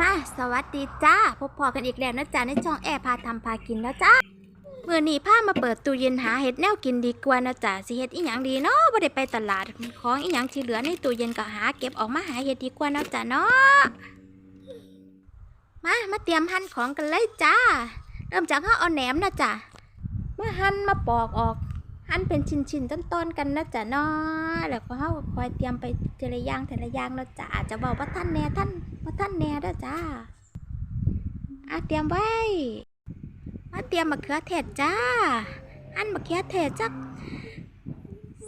มาสวัสดีจ้า พบพอกันอีกแล้วนะจ๊ะในช่องแอร์พาทำพากินแล้วจ้าเมื่อนี้พามาเปิดตู้เย็นหาเห็ดแนวกินดีกว่านะจ๊ะสิเห็ดอีหยังดีเนาะบ่ได้ไปตลาดของอีหยังที่เหลือในตู้เย็นก็หาเก็บออกมาหาเห็ดดีกว่านะจ๊ะเนาะมามาเตรียมหั่นของกันเลยจ้า เริ่มจากเฮาเอาแหนมนะจ๊ะมาหั่นมาปอกออก หั่นเป็นชิ้นๆต้นๆกันนะจ๊ะเนาะแล้วก็เฮาคอยเตรียมไปทีละอย่างทีละอย่างนะจ๊ะอาจจะบอกว่าท่านแหน่ท่านว่าท่านแหน่เด้อจ้าอะเตรียมไว้มาเตรียมมะเขือเทศจ้าหั่นมะเขือเทศจัก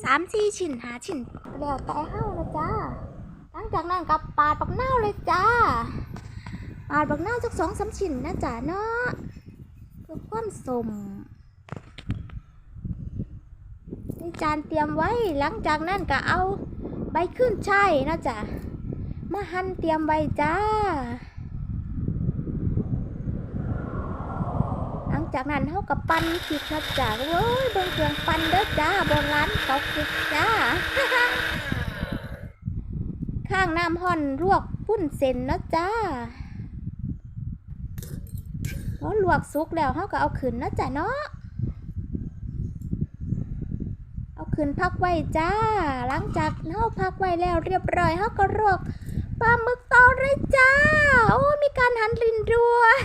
สามสี่ชิ้นหาชิ้นแล้วแต่เฮานะจ้าหลังจากนั้นก็ปาดบักนาเลยจ้าปาดบักนาจักสองสามชิ้นนะจ๊ะเนาะเพื่อความสม จานเตรียมไว้ หลังจากนั้นก็เอาใบขึ้นช่ายนะจ๊ะมาหั่นเตรียมไว้จ้า หลังจากนั้นเขากับปั้นพริกนะจ๊ะเว้ยเบิ่งเครื่องปั้นเด้อจ้าโบราณเขาพริกจ้า ข้างน้ำห่อนลวกปุ้นเส้นนะจ้าพอลวกสุกแล้วเขาก็เอาขึ้นนะจ๊ะเนาะ เอา ขึ้นพักไว้จ้า หลังจากเฮาพักไว้แล้วเรียบร้อยเฮาก็ลวกปลาหมึกต่อเลยจ้า โอ้ มีการหันลิ้นด้วย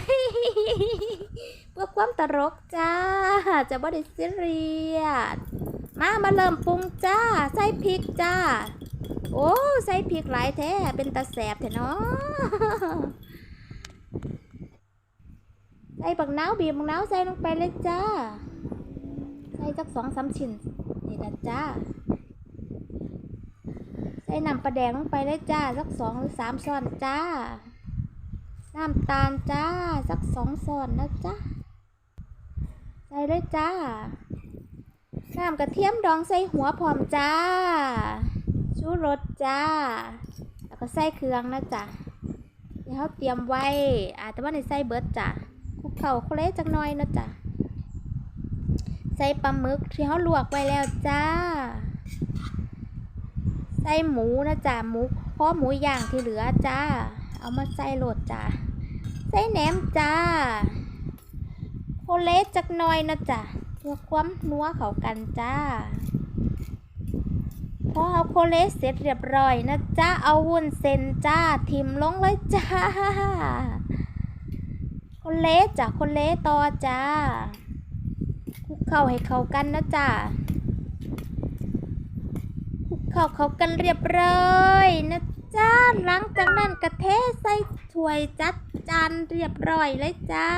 เพื่อความตลกจ้า จะบ่ได้ซีเรียสมามาเริ่มปรุงจ้า ใส่พริกจ้า โอ้ใส่พริกหลายแท้ เป็นตาแสบแท้เนาะใส่บักน้าวบีบบักน้าวใส่ลงไปเลยจ้า ใส่จักสองสามชิ้น นี่นะจ้า ใส่น้ำปลาแดงลงไปเลยจ้า สักสองหรือสามช้อนจ้า น้ำตาลจ้า สักสองช้อนนะจ้า ใส่เลยจ้า น้ำกระเทียมดองใส่หัวพร้อมจ้า ชูรสจ้า แล้วก็ใส่เครื่องนะจ้ะที่เขาเตรียมไว้อาจจะว่าในใส่เบิร์ดจ้ะคลุกเข่าเคล้จักหน่อยนะจ้ะ ใส่ปลาหมึกที่เขาลวกไว้แล้วจ้า ใส่หมูนะจ้าหมูพอหมูย่างที่เหลือจ้า เอามาใส่โหลดจ้า ใส่แหนมจ้าโคเลสจักหน่อยนะจ้ะเพื่อความนัวเข้ากันจ้าพอเอาโคเลสเสร็จเรียบร้อยนะจ้าเอาวุ้นเส้นจ้าทิมลงเลยจ้าโคเลสจ้ะโคเลสต่อจ้า เข้าให้เข้ากันนะจ้าคลุกเข้าเข้ากันเรียบร้อยนะจ้าหลังจากนั้นกระเทใส่ถ้วยจัดจานเรียบร้อยเลยจ้า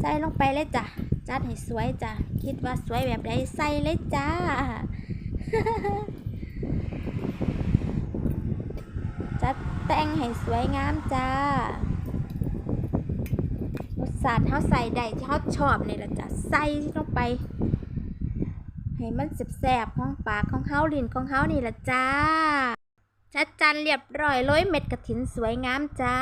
ใส่ลงไปเลยจ้ะจัดให้สวยจ้ะคิดว่าสวยแบบใดใส่เลยจ้าจัดแต่งให้สวยงามจ้า สาดเขาใส่ได้ที่เขาชอบนี่แหละจ้ะใส่ลงไป ให้มันแสบๆของปากของเขาลิ้นของเขานี่แหละจ้าชัดจันเรียบร้อยร้อยเม็ดกระถินสวยงามจ้า